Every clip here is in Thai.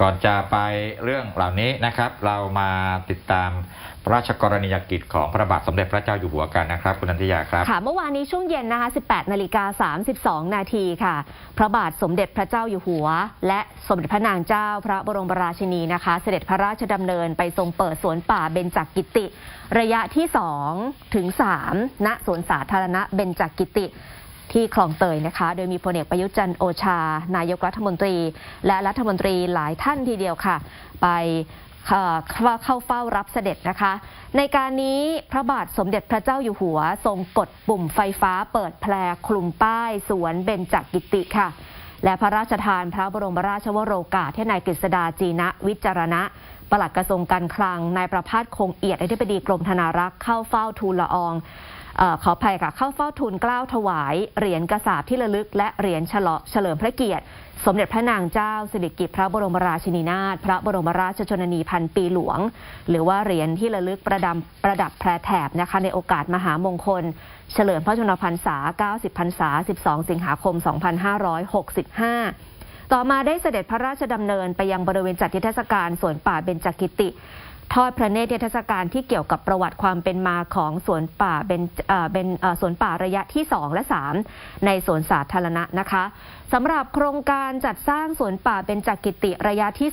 ก่อนจะไปเรื่องเหล่านี้นะครับ เรามาติดตามพระราชกรณียกิจของพระบาทสมเด็จพระเจ้าอยู่หัวกันนะครับ คุณนันทิยาครับค่ะเมื่อวานนี้ช่วงเย็นนะคะ 18 นาฬิกา 32 นาทีค่ะ พระบาทสมเด็จพระเจ้าอยู่หัว และสมเด็จพระนางเจ้าพระบรมราชินีนะคะ เสด็จพระราชดำเนินไปทรงเปิดสวนป่าเบญจกิติ ระยะที่ 2 ถึง 3 ณสวนสาธารณะเบญจกิติ ที่คลองเตยนะคะ โดยมีพลเอกประยุจันโอชา นายกรัฐมนตรี และรัฐมนตรีหลายท่านทีเดียวค่ะ ไปเข้าเฝ้ารับเสด็จนะคะ ในการนี้พระบาทสมเด็จพระเจ้าอยู่หัว ทรงกดปุ่มไฟฟ้าเปิดแพรคลุมป้ายสวนเบญจกิติค่ะ และพระราชทานพระบรมราชวโรกาสให้นายกฤษดาจีนะวิจารณะ ปลัดกระทรวงการคลัง นายประภาสคงเอียดอธิบดีกรมธนารักษ์เข้าเฝ้าทูลละอองอขออภัยค่ะ เข้าเฝ้าทูลเกล้าถวายเหรียญกระสาบที่ระลึก และเหรียญฉลองเฉลิมพระเกียรติ สมเด็จพระนางเจ้าสิริกิติ์พระบรมราชินีนาถพระบรมราชชนนีพันปีหลวง หรือว่าเหรียญที่ระลึกประดับประดับแพรแถบนะคะในโอกาสมหามงคล เฉลิมพระชนมพรรษา 90 พรรษา 12 สิงหาคม 2565 ต่อมาได้เสด็จพระราชดำเนินไปยังบริเวณจัดนิทรรศการสวนป่าเบญจกิติ ทอดพระเนตรนิทรรศการที่เกี่ยวกับประวัติความเป็นมาของสวนป่าเบญเอ่อเบญเอ่อสวนป่าระยะที่ 2 และ 3 ในสวนสาธารณะนะคะสำหรับโครงการจัดสร้างสวนป่าเบญจกิติระยะที่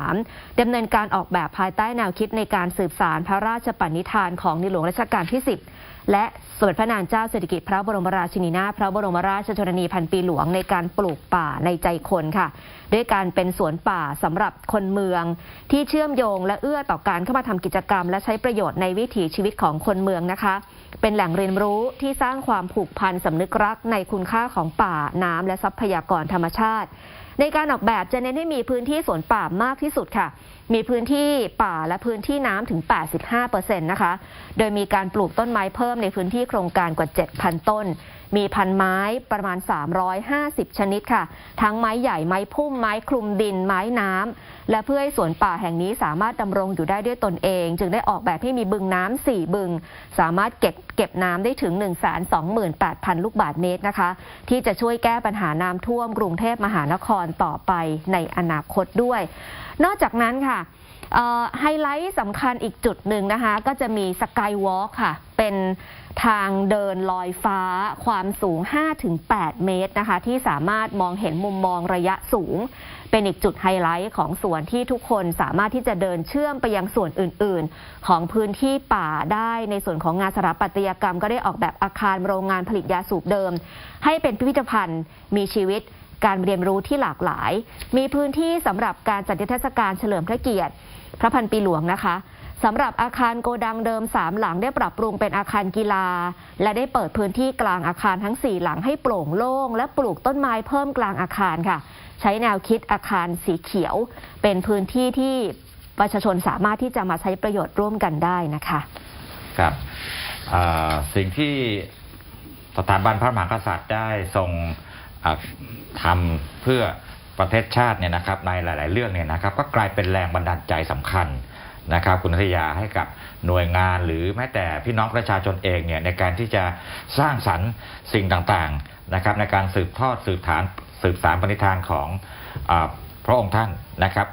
2-3ดำเนินการออกแบบภายใต้แนวคิดในการสืบสารพระราชปณิธานของในหลวงรัชกาลที่ 10 และสมเด็จพระนางเจ้าสิริกิติ์พระบรมราชินีนาถพระบรมราชชนนีพันปีหลวงในการปลูกป่าในใจคนค่ะ ด้วยการเป็นสวนป่าสำหรับคนเมือง ที่เชื่อมโยงและเอื้อต่อการเข้ามาทำกิจกรรม และใช้ประโยชน์ในวิถีชีวิตของคนเมืองนะคะ เป็นแหล่งเรียนรู้ที่สร้างความผูกพันสำนึกรักในคุณค่าของป่าน้ำและทรัพยากรธรรมชาติ ในการออกแบบจะเน้นให้มีพื้นที่สวนป่ามากที่สุดค่ะ มีพื้นที่ป่าและพื้นที่น้ำถึง 85%นะคะ โดยมีการปลูกต้นไม้เพิ่มในพื้นที่โครงการกว่า 7,000 ต้น มีพันไม้ประมาณ 350 ชนิดค่ะ ทั้งไม้ใหญ่ไม้พุ่มไม้คลุมดินไม้น้ำและเพื่อให้สวนป่าแห่งนี้สามารถดำรงอยู่ได้ด้วยตนเอง จึงได้ออกแบบให้มีบึงน้ำ4บึง สามารถเก็บเก็บน้ำได้ถึง 128,000 ลูกบาศก์เมตรนะคะ ที่จะช่วยแก้ปัญหาน้ำท่วมกรุงเทพมหานครต่อไปในอนาคตด้วย นอกจากนั้นค่ะไฮไลท์สำคัญอีกจุดหนึ่งนะคะ ก็จะมีสกายวอล์กค่ะ เป็นทางเดินลอยฟ้าความสูง 5-8 เมตรนะคะ ที่สามารถมองเห็นมุมมองระยะสูง เป็นอีกจุดไฮไลท์ของสวนที่ทุกคนสามารถที่จะเดินเชื่อมไปยังส่วนอื่น ๆ ของพื้นที่ป่าได้ในส่วนของงานสถาปัตยกรรม ก็ได้ออกแบบอาคารโรงงานผลิตยาสูบเดิม ให้เป็นพิพิธภัณฑ์มีชีวิต การเรียนรู้ที่หลากหลาย มีพื้นที่สำหรับการจัดนิทรรศการเฉลิมพระเกียรติ พระพันปีหลวงนะคะสำหรับอาคารโกดังเดิมสามหลังได้ปรับปรุงเป็นอาคารกีฬา และได้เปิดพื้นที่กลางอาคารทั้ง 4 หลังให้โปร่งโล่ง และปลูกต้นไม้เพิ่มกลางอาคารค่ะ ใช้แนวคิดอาคารสีเขียว เป็นพื้นที่ที่ประชาชนสามารถที่จะมาใช้ประโยชน์ร่วมกันได้นะคะครับสิ่งที่สถาบันพระมหากษัตริย์ได้ทรง ทำเพื่อประเทศชาติเนี่ยนะครับในหลาย ๆ เรื่องเนี่ยนะครับ ก็กลายเป็นแรงบันดาลใจสำคัญนะครับคุณนัทยาให้กับหน่วยงานหรือแม้แต่พี่น้องประชาชนเองเนี่ยในการที่จะสร้างสรรค์สิ่งต่างๆนะครับในการสืบทอดสืบฐานสืบสารปณิธานของอพระองค์ท่านนะครับ